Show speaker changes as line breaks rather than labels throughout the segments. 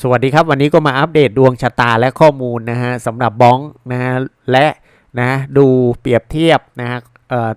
สวัสดีครับ วันนี้ก็มาอัปเดตดวงชะตาและข้อมูลนะฮะสำหรับบ้องนะฮะและนะดูเปรียบเทียบนะฮะ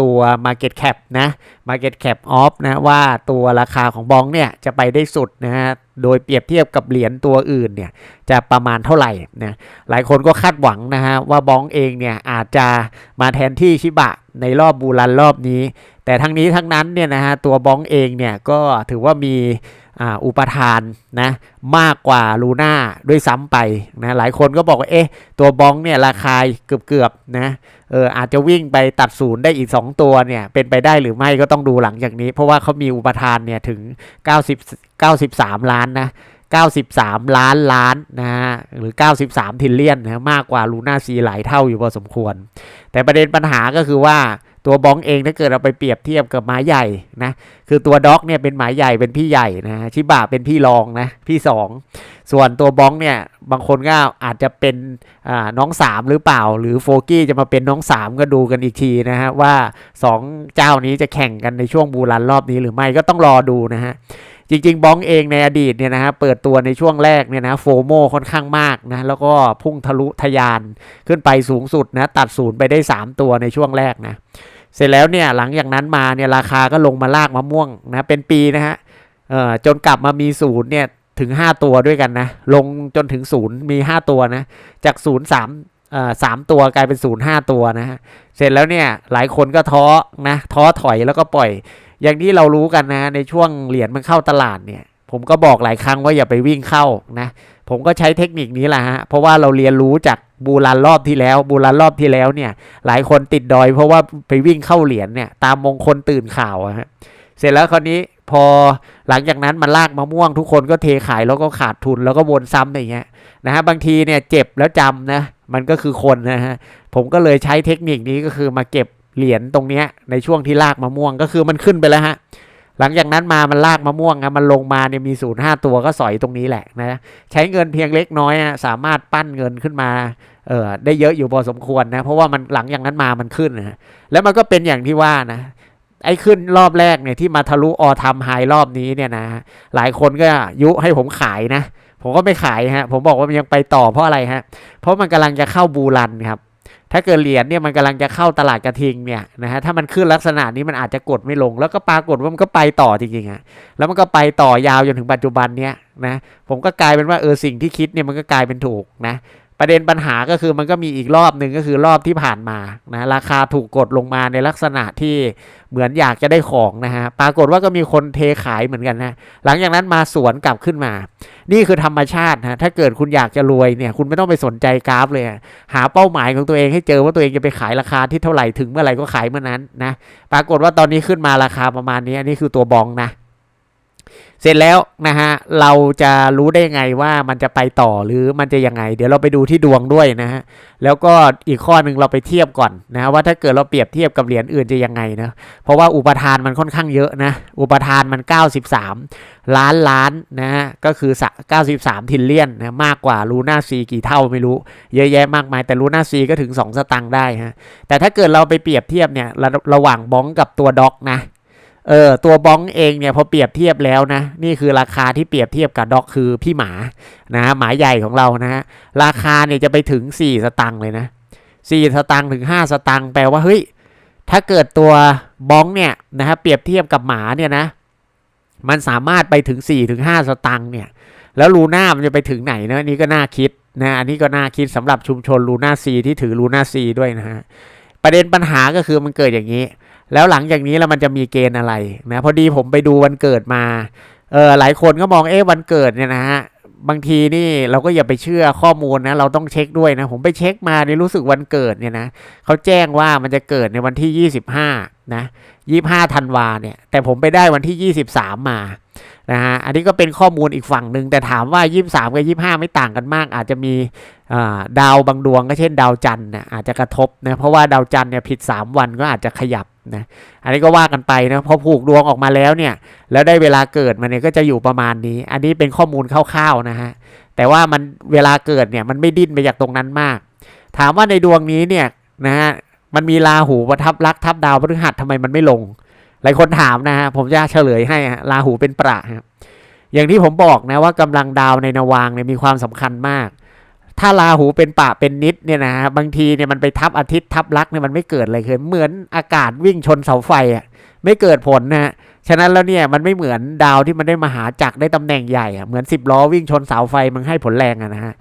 ตัว Market Cap นะ Market Cap Off นะว่าตัวราคาของบองเนี่ยจะไปได้สุดนะฮะโดยเปรียบเทียบกับเหรียญตัวอื่นเนี่ยจะประมาณเท่าไหร่นะหลายคนก็คาดหวังนะฮะว่าบองเองเนี่ยอาจจะมาแทนที่ชิบะในรอบบูรันรอบนี้ แต่ทั้งนี้ทั้งนั้นเนี่ยนะฮะตัวบ้องเองเนี่ยก็ถือว่ามีอ่าอุปทานนะมากกว่าลูน่าด้วยซ้ำไปนะหลายคนก็บอกว่าเอ๊ะตัวบ้องเนี่ยราคาเกือบๆนะเอออาจจะวิ่งไปตัดศูนย์ได้อีก 2 ตัวเนี่ยเป็นไปได้หรือไม่ก็ต้องดูหลังจากนี้ เพราะว่าเขามีอุปทานเนี่ยถึง 90 93 ล้านนะ93 ล้านล้านนะฮะหรือ 93 ทิลเลียนนะมากกว่าลูน่าซีหลายเท่าอยู่พอสมควร แต่ประเด็นปัญหาก็คือว่า ตัวบ้องเองถ้าเกิดเราไปเปรียบเทียบกับหมาใหญ่นะคือตัวด็อกเนี่ยเป็นหมาใหญ่เป็นพี่ใหญ่นะชิบะเป็นพี่รองนะพี่สองส่วนตัวบ้องเนี่ยบางคนก็อาจจะเป็นอ่าน้องสามหรือเปล่า หรือโฟกี้จะมาเป็นน้องสามก็ดูกันอีกทีนะฮะว่าสองเจ้านี้จะแข่งกันในช่วงบูรันรอบนี้หรือไม่ก็ต้องรอดูนะฮะจริงๆบ้องเองในอดีตเนี่ยนะฮะเปิดตัวในช่วงแรกเนี่ยนะโฟโมค่อนข้างมากนะแล้วก็พุ่งทะลุทะยานขึ้นไปสูงสุดนะตัดศูนย์ไปได้ 3 ตัวในช่วงแรกนะ เสร็จแล้วเนี่ยหลังจากนั้นมาเนี่ยราคาก็ลงมาลากมะม่วงนะเป็นปีนะฮะเอ่อจนกลับมามีศูนย์เนี่ยถึง 5 ตัวด้วยกันนะ ลงจนถึงศูนย์มี 5 ตัวนะ จากศูนย์สามเอ่อสามตัวกลายเป็นศูนย์ห้าตัวนะฮะเสร็จแล้วเนี่ยหลายคนก็ท้อนะท้อถอยแล้วก็ปล่อย อย่างที่เรารู้กันนะในช่วงเหรียญมันเข้าตลาดเนี่ย ผมก็บอกหลายครั้งว่าอย่าไปวิ่งเข้านะ ผมก็ใช้เทคนิคนี้แหละฮะ เพราะว่าเราเรียนรู้จากบูรันรอบที่แล้ว บูรันรอบที่แล้วเนี่ย หลายคนติดดอย เพราะว่าไปวิ่งเข้าเหรียญเนี่ยตามมงคลตื่นข่าวอะฮะ เสร็จแล้วคราวนี้พอหลังจากนั้นมันลากมะม่วงทุกคนก็เทขายแล้วก็ขาดทุนแล้วก็วนซ้ำอย่างเงี้ยนะฮะบางทีเนี่ยเจ็บแล้วจำนะมันก็คือคนนะฮะผมก็เลยใช้เทคนิคนี้ก็คือมาเก็บเหรียญตรงเนี้ยในช่วงที่ลากมะม่วงก็คือมันขึ้นไปแล้วฮะ หลังจากนั้นมามันลากมะม่วงอะมันลงมาเนี่ยมีศูนย์ห้าตัวก็สอยตรงนี้แหละนะใช้เงินเพียงเล็กน้อยอะสามารถปั้นเงินขึ้นมาเออได้เยอะอยู่พอสมควรนะเพราะว่ามันหลังจากนั้นมามันขึ้นนะแล้วมันก็เป็นอย่างที่ว่านะไอ้ขึ้นรอบแรกเนี่ยที่มาทะลุออทำไฮรอบนี้เนี่ยนะหลายคนก็ยุให้ผมขายนะ ผมก็ไม่ขายฮะ ผมบอกว่ามันยังไปต่อเพราะอะไรฮะ เพราะมันกำลังจะเข้าบูรันครับ ถ้าเกิดเหรียญเนี่ยมันกำลังจะเข้าตลาดกระทิงเนี่ยนะฮะถ้ามันขึ้นลักษณะนี้มันอาจจะกดไม่ลง แล้วก็ปรากฏว่ามันก็ไปต่อจริงๆอะแล้วมันก็ไปต่อยาวจนถึงปัจจุบันเนี้ยนะผมก็กลายเป็นว่าเออสิ่งที่คิดเนี่ยมันก็กลายเป็นถูกนะ ประเด็นปัญหาก็คือมันก็มีอีกรอบหนึ่งก็คือรอบที่ผ่านมานะราคาถูกกดลงมาในลักษณะที่เหมือนอยากจะได้ของนะฮะปรากฏว่าก็มีคนเทขายเหมือนกันนะหลังจากนั้นมาสวนกลับขึ้นมา นี่คือธรรมชาตินะถ้าเกิดคุณอยากจะรวยเนี่ยคุณไม่ต้องไปสนใจกราฟเลย หาเป้าหมายของตัวเองให้เจอว่าตัวเองจะไปขายราคาที่เท่าไหร่ถึงเมื่อไหร่ก็ขายเมื่อนั้นนะปรากฏว่าตอนนี้ขึ้นมาราคาประมาณนี้อันนี่คือตัวบองนะ เสร็จแล้วนะฮะเราจะรู้ได้ไงว่ามันจะไปต่อหรือมันจะยังไง เดี๋ยวเราไปดูที่ดวงด้วยนะฮะแล้วก็อีกข้อหนึ่งเราไปเทียบก่อนนะว่าถ้าเกิดเราเปรียบเทียบกับเหรียญอื่นจะยังไงนะเพราะว่าอุปทานมันค่อนข้างเยอะนะอุปทานมัน 93 ล้านล้านนะฮะก็คือสะ93 ทิลเลียนนะมากกว่าลูน่าซีกี่เท่าไม่รู้เยอะแยะมากมายแต่ลูน่าซีก็ถึง 2 สตังค์ได้ฮะแต่ถ้าเกิดเราไปเปรียบเทียบเนี่ยระระหว่างบ้องกับตัวด็อกนะ เออตัวบ้องเองเนี่ยพอเปรียบเทียบแล้วนะ นี่คือราคาที่เปรียบเทียบกับด็อกคือพี่หมานะหมาใหญ่ของเรานะฮะราคาเนี่ยจะไปถึง 4 สตังค์เลยนะ4สตังค์ถึง 5 สตังค์แปลว่าเฮ้ยถ้าเกิดตัวบ้องเนี่ยนะฮะเปรียบเทียบกับหมาเนี่ยนะ มันสามารถไปถึง4ถึง5สตังค์เนี่ยแล้วลูน่ามันจะไปถึงไหนนะนนี่ก็น่าคิดนะอันนี้ก็น่าคิดสำหรับชุมชนลูน่าซีที่ถือลูน่าซีด้วยนะฮะประเด็นปัญหาก็คือมันเกิดอย่างนี้ แล้วหลังจากนี้แล้วมันจะมีเกณฑ์อะไรนะพอดีผมไปดูวันเกิดมาเออหลายคนก็มองเอ๊ะวันเกิดเนี่ยนะฮะบางทีนี่เราก็อย่าไปเชื่อข้อมูลนะเราต้องเช็คด้วยนะผมไปเช็คมาในยรู้สึกวันเกิดเนี่ยนะเขาแจ้งว่ามันจะเกิดในวันที่ 25นะ25ธันวาเนี่ยแต่ผมไปได้วันที่ 23 มานะฮะอันนี้ก็เป็นข้อมูลอีกฝั่งหนึ่งแต่ถามว่า 23 กับ 25 ไม่ต่างกันมาก อาจจะมีอ่าดาวบางดวงก็เช่นดาวจันทร์เนี่ยอาจจะกระทบนะเพราะว่าดาวจันทร์เนี่ยผิด 3 วันก็อาจจะขยับ นะอันนี้ก็ว่ากันไปนะพอผูกดวงออกมาแล้วเนี่ย แล้วได้เวลาเกิดมันเนี่ยก็จะอยู่ประมาณนี้ อันนี้เป็นข้อมูลคร่าวๆนะฮะแต่ว่ามันเวลาเกิดเนี่ยมันไม่ดิ้นไปจากตรงนั้นมาก ถามว่าในดวงนี้เนี่ยนะฮะมันมีราหูประทับลักษณ์ทับดาวพฤหัสทำไมมันไม่ลง หลายคนถามนะฮะผมจะเฉลยให้ราหูเป็นประครับอย่างที่ผมบอกนะว่ากำลังดาวในนวางเนี่ยมีความสำคัญมาก ถ้าราหูเป็นปะเป็นนิดเนี่ยนะบางทีเนี่ยมันไปทับอาทิตย์ทับลักเนี่ยมันไม่เกิดอะไรเลยเหมือนอากาศวิ่งชนเสาไฟอะไม่เกิดผลนะฉะนั้นแล้วเนี่ยมันไม่เหมือนดาวที่มันได้มาหาจักรได้ตำแหน่งใหญ่อะเหมือนสิบล้อวิ่งชนเสาไฟมันให้ผลแรงอะนะฮะ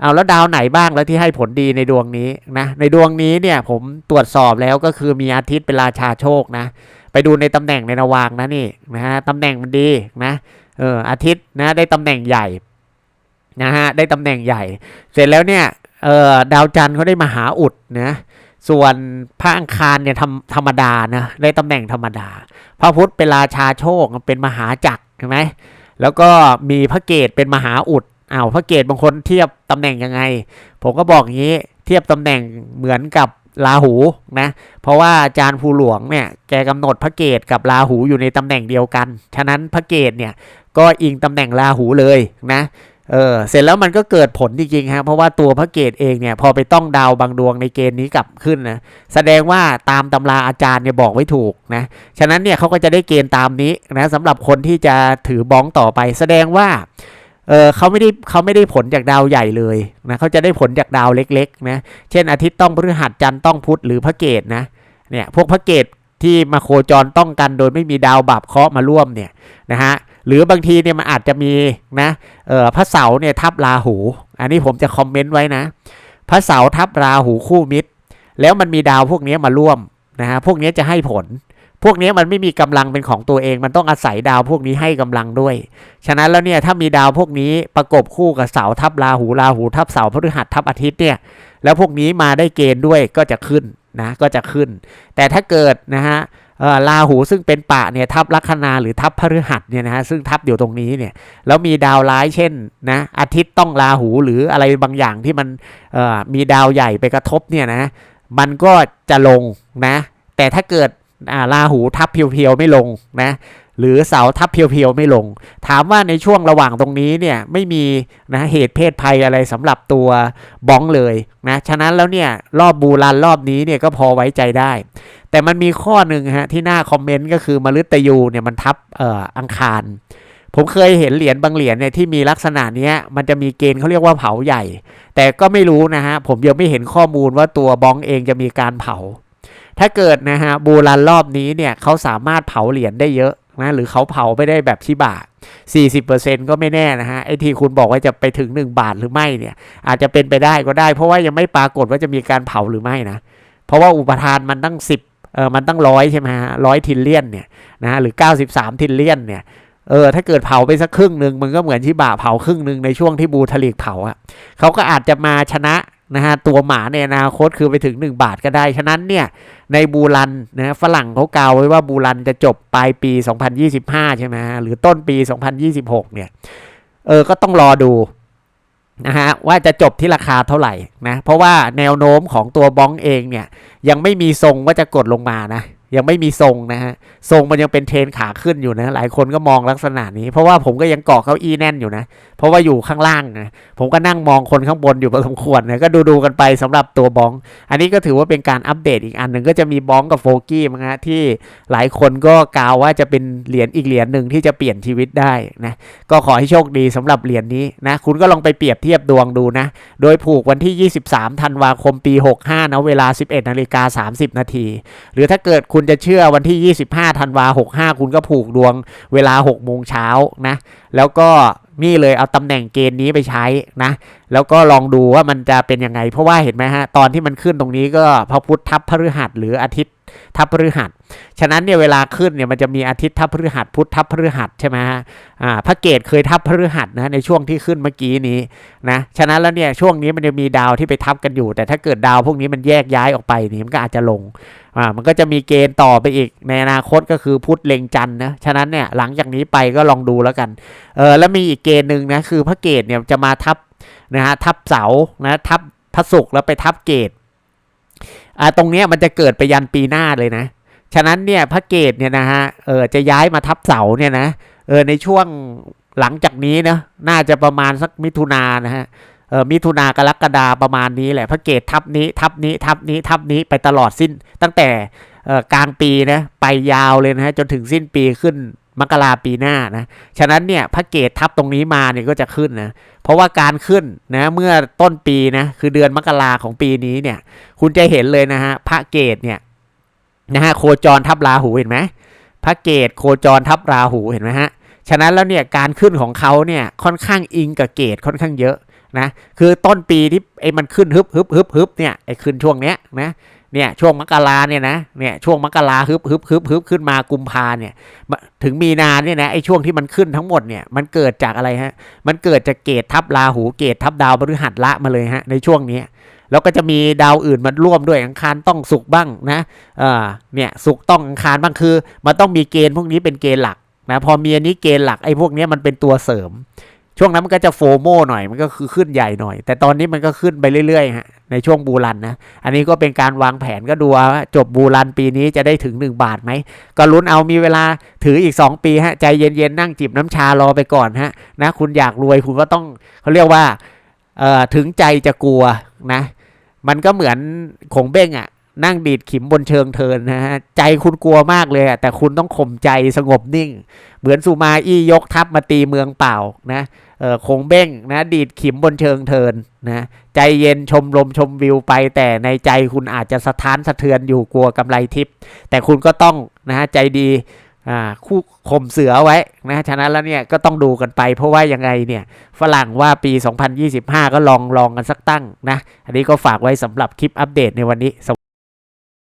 เอาแล้วดาวไหนบ้างแล้วที่ให้ผลดีในดวงนี้นะในดวงนี้เนี่ยผมตรวจสอบแล้วก็คือมีอาทิตย์เป็นราชาโชคนะไปดูในตำแหน่งในนวางนะนี่นะฮะตำแหน่งมันดีนะเอออาทิตย์นะได้ตำแหน่งใหญ่ นะฮะได้ตำแหน่งใหญ่ เสร็จแล้วเนี่ยเออดาวจันทร์เขาได้มหาอุดนะส่วนพระอังคารเนี่ยธรรมธรรมดานะได้ตำแหน่งธรรมดา พระพุธเป็นราชาโชคเป็นมหาจักรใช่ไหมแล้วก็มีพระเกตเป็นมหาอุดอ้าวพระเกตบางคนเทียบตำแหน่งยังไง ผมก็บอกงี้เทียบตำแหน่งเหมือนกับราหูนะเพราะว่าอาจารย์ภูหลวงเนี่ยแกกำหนดพระเกตกับราหูอยู่ในตำแหน่งเดียวกัน ฉะนั้นพระเกตเนี่ยก็อิงตำแหน่งราหูเลยนะ เออเสร็จแล้วมันก็เกิดผลจริงๆฮะเพราะว่าตัวพระเกตเองเนี่ยพอไปต้องดาวบางดวงในเกณฑ์นี้กลับขึ้นนะแสดงว่าตามตำราอาจารย์เนี่ยบอกไว้ถูกนะฉะนั้นเนี่ยเขาก็จะได้เกณฑ์ตามนี้นะสำหรับคนที่จะถือบ้องต่อไป แสดงว่าเออเขาไม่ได้เขาไม่ได้ผลจากดาวใหญ่เลยนะเขาจะได้ผลจากดาวเล็กๆนะเช่นอาทิตย์ต้องพฤหัสจันทร์ต้องพุธหรือพระเกตนะเนี่ยพวกพระเกต ที่มาโคจรต้องกันโดยไม่มีดาวบาปเคราะห์มาร่วมเนี่ยนะฮะหรือบางทีเนี่ยมันอาจจะมีนะเออพระเสาร์เนี่ยทับราหู อันนี้ผมจะคอมเมนต์ไว้นะ พระเสาร์ทับราหูคู่มิตร แล้วมันมีดาวพวกนี้มาร่วมนะฮะพวกนี้จะให้ผล พวกนี้มันไม่มีกำลังเป็นของตัวเอง มันต้องอาศัยดาวพวกนี้ให้กำลังด้วย ฉะนั้นแล้วเนี่ยถ้ามีดาวพวกนี้ประกบคู่กับเสาทับราหูราหูทับเสาพฤหัสทับอาทิตย์เนี่ยแล้วพวกนี้มาได้เกณฑ์ด้วยก็จะขึ้น นะก็จะขึ้น แต่ถ้าเกิดนะฮะเออราหูซึ่งเป็นปะเนี่ยทับลัคนาหรือทับพฤหัสเนี่ยนะฮะซึ่งทับอยู่ตรงนี้เนี่ยแล้วมีดาวร้ายเช่นนะอาทิตย์ต้องราหูหรืออะไรบางอย่างที่มันมีดาวใหญ่ไปกระทบเนี่ยนะมันก็จะลงนะแต่ถ้าเกิดอาราหูทับเพียวๆไม่ลงนะ หรือเสาทับเพียวๆไม่ลง ถามว่าในช่วงระหว่างตรงนี้เนี่ยไม่มีนะเหตุเพศภัยอะไรสำหรับตัวบ้องเลยนะฉะนั้นแล้วเนี่ยรอบบูรันรอบนี้เนี่ยก็พอไว้ใจได้ แต่มันมีข้อหนึ่งฮะที่หน่าคอมเมนต์ก็คือมฤตยูเนี่ยมันทับเอ่ออังคาร ผมเคยเห็นเหรียญบางเหรียญเนี่ยที่มีลักษณะเนี้ยมันจะมีเกณฑ์เขาเรียกว่าเผาใหญ่ แต่ก็ไม่รู้นะฮะผมยังไม่เห็นข้อมูลว่าตัวบ้องเองจะมีการเผา ถ้าเกิดนะฮะบูรันรอบนี้เนี่ยเขาสามารถเผาเหรียญได้เยอะ นะหรือเขาเผาไปได้แบบชิบะ40%ก็ไม่แน่นะฮะไอ้ที่คุณบอกว่าจะไปถึง 1 บาทหรือไม่เนี่ย อาจจะเป็นไปได้ก็ได้ เพราะว่ายังไม่ปรากฏว่าจะมีการเผาหรือไม่นะ เพราะว่าอุปทานมันตั้ง 10เออมันตั้งร้อยใช่ไหมฮะร้อยทิลเลียนเนี่ยนะหรือ 93 ทิลเลียนเนี่ยเออถ้าเกิดเผาไปสักครึ่งหนึ่งมันก็เหมือนชิบะเผาครึ่งหนึ่งในช่วงที่บูทลิกเผาอะเขาก็อาจจะมาชนะนะฮะตัวหมาในอนาคตคือไปถึง 1 บาทก็ได้ ฉะนั้นเนี่ยในบูรันนะฝรั่งเขากล่าวไว้ว่าบูรันจะจบปลายปี 2025 ใช่ไหมฮะหรือต้นปี 2026 เนี่ยเออก็ต้องรอดูนะฮะว่าจะจบที่ราคาเท่าไหร่นะเพราะว่าแนวโน้มของตัวบ้องเองเนี่ยยังไม่มีทรงว่าจะกดลงมานะ ยังไม่มีทรงนะฮะทรงมันยังเป็นเทรนขาขึ้นอยู่นะ หลายคนก็มองลักษณะนี้ เพราะว่าผมก็ยังเกาะเก้าอี้แน่นอยู่นะ เพราะว่าอยู่ข้างล่างนะผมก็นั่งมองคนข้างบนอยู่พอสมควรนะก็ดูดูกันไปสำหรับตัวบ้อง อันนี้ก็ถือว่าเป็นการอัปเดตอีกอันหนึ่งก็จะมีบ้องกับโฟกี้มั้งฮะที่หลายคนก็กล่าวว่าจะเป็นเหรียญอีกเหรียญหนึ่งที่จะเปลี่ยนชีวิตได้นะก็ขอให้โชคดีสำหรับเหรียญนี้นะคุณก็ลองไปเปรียบเทียบดวงดูนะ โดยผูกวันที่ 23ธันวาคมปี 65นะเวลา 11นาฬิกา30 นาทีหรือถ้าเกิดคุณจะเชื่อวันที่ 25ธันวา65 คุณก็ผูกดวงเวลา6โมงเช้านะ แล้วก็นี่เลยเอาตำแหน่งเกณฑ์นี้ไปใช้นะ แล้วก็ลองดูว่ามันจะเป็นยังไง เพราะว่าเห็นไหมฮะ ตอนที่มันขึ้นตรงนี้ก็พระพุธทับพฤหัสหรืออาทิตย์ทับพฤหัส ฉะนั้นเนี่ยเวลาขึ้นเนี่ยมันจะมีอาทิตย์ทับพฤหัสพุธทับพฤหัสใช่ไหมฮะอ่าพระเกตเคยทับพฤหัสนะในช่วงที่ขึ้นเมื่อกี้นี้นะฉะนั้นแล้วเนี่ยช่วงนี้มันจะมีดาวที่ไปทับกันอยู่ แต่ถ้าเกิดดาวพวกนี้มันแยกย้ายออกไปนี่มันก็อาจจะลงอ่ามันก็จะมีเกณฑ์ต่อไปอีกในอนาคตก็คือพุธเล็งจันทร์นะฉะนั้นเนี่ยหลังจากนี้ไปก็ลองดูแล้วกันเออแล้วมีอีกเกณฑ์หนึ่งนะคือพระเกตเนี่ยจะมาทับนะฮะทับเสานะทับพระศุกร์แล้วไปทับเกตอ่าตรงเนี้ยมันจะเกิดไปยันปีหน้าเลยนะ ฉะนั้นเนี่ยพระเกตเนี่ยนะฮะเออจะย้ายมาทับเสาเนี่ยนะเออในช่วงหลังจากนี้นะน่าจะประมาณสักมิถุนานะฮะเออมิถุนากรกฎาประมาณนี้แหละพระเกตทับนี้ทับนี้ทับนี้ทับนี้ไปตลอดสิ้น ตั้งแต่เออกลางปีนะไปยาวเลยนะฮะจนถึงสิ้นปีขึ้นมกราปีหน้านะฉะนั้นเนี่ยพระเกตทับตรงนี้มาเนี่ยก็จะขึ้นนะเพราะว่าการขึ้นนะเมื่อต้นปีนะคือเดือนมกราของปีนี้เนี่ยคุณจะเห็นเลยนะฮะพระเกตเนี่ย นะฮะโคจรทับราหูเห็นไหมพระเกตโคจรทับราหูเห็นไหมฮะฉะนั้นแล้วเนี่ยการขึ้นของเขาเนี่ยค่อนข้างอิงกับเกตค่อนข้างเยอะนะคือต้นปีที่ไอ้มันขึ้นฮึบฮึบฮึบฮึบเนี่ยไอ้ขึ้นช่วงเนี้ยนะ เนี่ยช่วงมกราเนี่ยนะเนี่ยช่วงมกราฮึบฮึบฮึบฮึบขึ้นมากุมภาเนี่ยถึงมีนาเนี่ยนะไอ้ช่วงที่มันขึ้นทั้งหมดเนี่ยมันเกิดจากอะไรฮะมันเกิดจากเกตทับราหูเกตทับดาวพฤหัสละมาเลยฮะในช่วงนี้แล้วก็จะมีดาวอื่นมาร่วมด้วยอังคารต้องสุกบ้างนะเออเนี่ยสุกต้องอังคารบ้างคือ มันต้องมีเกณฑ์พวกนี้เป็นเกณฑ์หลักนะพอมีอันนี้เกณฑ์หลักไอ้พวกนี้มันเป็นตัวเสริม ช่วงนั้นมันก็จะโฟโมหน่อยมันก็คือขึ้นใหญ่หน่อย แต่ตอนนี้มันก็ขึ้นไปเรื่อยๆฮะในช่วงบูรันนะ อันนี้ก็เป็นการวางแผนก็ดูว่าจบบูรันปีนี้จะได้ถึง 1 บาทไหม ก็ลุ้นเอามีเวลาถืออีก 2 ปีฮะใจเย็นๆ นั่งจิบน้ำชารอไปก่อนฮะนะคุณอยากรวยคุณก็ต้องเขาเรียกว่าเอ่อถึงใจจะกลัวนะ มันก็เหมือนขงเบ้งอะ นั่งดีดขิมบนเชิงเทินนะฮะใจคุณกลัวมากเลยอะแต่คุณต้องข่มใจสงบนิ่ง เหมือนสุมาอี้ยกทัพมาตีเมืองเปล่านะเออคงเบ้งนะดีดขิมบนเชิงเทินนะใจเย็นชมลมชมวิวไปแต่ในใจคุณอาจจะสะท้านสะเทือนอยู่กลัวกำไรทิพย์แต่คุณก็ต้องนะฮะใจดีอ่าคู่ข่มเสือไว้นะฉะนั้นแล้วเนี่ยก็ต้องดูกันไปเพราะว่ายังไงเนี่ยฝรั่งว่าปี 2025 ก็ลองลองกันสักตั้งนะอันนี้ก็ฝากไว้สำหรับคลิปอัปเดตในวันนี้